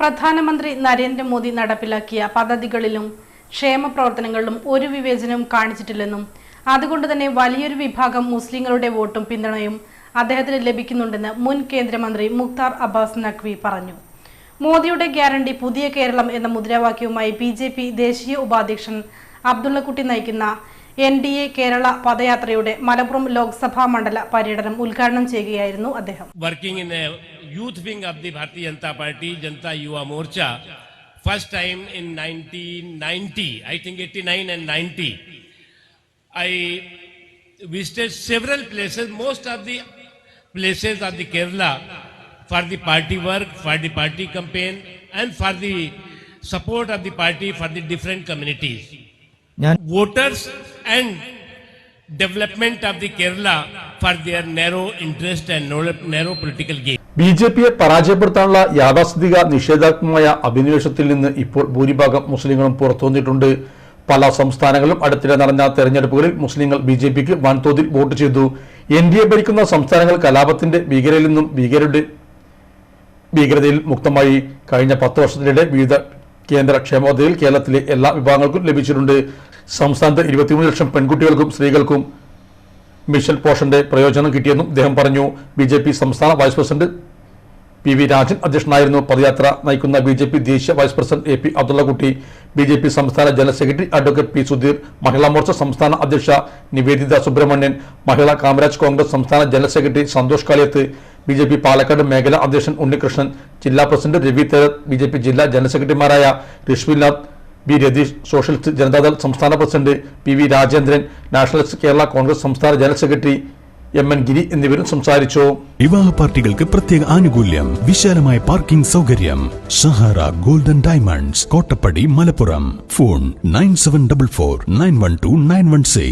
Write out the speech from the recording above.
പ്രധാനമന്ത്രി നരേന്ദ്രമോദി നടപ്പിലാക്കിയ പദ്ധതികളിലും ക്ഷേമ പ്രവർത്തനങ്ങളിലും ഒരു വിവേചനവും കാണിച്ചിട്ടില്ലെന്നും അതുകൊണ്ട് തന്നെ വലിയൊരു വിഭാഗം മുസ്ലിങ്ങളുടെ വോട്ടും പിന്തുണയും അദ്ദേഹത്തിന് ലഭിക്കുന്നുണ്ടെന്ന് മുൻ കേന്ദ്രമന്ത്രി മുക്താർ അബ്ബാസ് നഖ്വി പറഞ്ഞു. മോദിയുടെ ഗ്യാരണ്ടി പുതിയ കേരളം എന്ന മുദ്രാവാക്യവുമായി ബി ജെ പി ദേശീയ ഉപാധ്യക്ഷൻ അബ്ദുള്ളക്കുട്ടി നയിക്കുന്ന എൻ ഡി എ കേരള പദയാത്രയുടെ മലപ്പുറം ലോക്സഭാ മണ്ഡല പര്യടനം ഉദ്ഘാടനം ചെയ്യുകയായിരുന്നു അദ്ദേഹം. Working in youth wing of the Bharatiya Janata Party, Janata Yuva Morcha, first time in 1990, I think 89 and 90. I visited several places, most of the places of the Kerala for the party work, for the party campaign, and for the support of the party for the different communities. Voters and development of the Kerala for their narrow interest and narrow- narrow political gain. B J പിയെ പരാജയപ്പെടുത്താനുള്ള യാഥാസ്ഥിതിക നിഷേധാത്മകമായ അഭിനിവേശത്തിൽ നിന്ന് ഇപ്പോൾ ഭൂരിഭാഗം മുസ്ലിങ്ങളും പുറത്തു വന്നിട്ടുണ്ട് പല സംസ്ഥാനങ്ങളിലും അടുത്തിടെ നടന്ന തെരഞ്ഞെടുപ്പുകളിൽ മുസ്ലിങ്ങൾ ബി ജെ പിക്ക് വൻതോതിൽ വോട്ട് ചെയ്തു. എൻ ഡി എ ഭരിക്കുന്ന സംസ്ഥാനങ്ങൾ കലാപത്തിന്റെ ഭീകരയിൽ നിന്നും ഭീകരരുടെ ഭീകരതയിൽ മുക്തമായി കഴിഞ്ഞ പത്ത് വർഷത്തിനിടെ വിവിധ കേന്ദ്ര ക്ഷേമ പദ്ധതികൾ കേരളത്തിലെ എല്ലാ വിഭാഗങ്ങൾക്കും ലഭിച്ചിട്ടുണ്ട്. സംസ്ഥാനത്ത് ഇരുപത്തിമൂന്ന് ലക്ഷം പെൺകുട്ടികൾക്കും സ്ത്രീകൾക്കും മിഷൻ പോഷന്റെ പ്രയോജനം കിട്ടിയെന്നും അദ്ദേഹം പറഞ്ഞു. ബി ജെ പി സംസ്ഥാന vice president P V Rajan അധ്യക്ഷനായിരുന്നു പദയാത്ര നയിക്കുന്ന ബി ജെ പി ദേശീയ vice president A P Abdullakutty B J P സംസ്ഥാന general secretary advocate P Sudheer Mahila Morcha സംസ്ഥാന അധ്യക്ഷ നിവേദിത സുബ്രഹ്മണ്യൻ മഹിളാ കാമരാജ് കോൺഗ്രസ് സംസ്ഥാന general secretary Santhosh Kaliyath B J P Palakkad മേഖലാ അധ്യക്ഷൻ ഉണ്ണികൃഷ്ണൻ ജില്ലാ president Ravi Therath B J P ജില്ലാ general സെക്രട്ടറിമാരായ രശ്മിനാഥ് B Ratheesh socialist Janata Dal സംസ്ഥാന president P V Rajendran nationalist Kerala Congress സംസ്ഥാന general secretary M N Giri എന്നിവരും സംസാരിച്ചു. വിവാഹ പാർട്ടികൾക്ക് പ്രത്യേക ആനുകൂല്യം വിശാലമായ പാർക്കിംഗ് സൗകര്യം Sahara golden diamonds Kottappadi Malappuram. Phone nine seven double four nine one two nine one six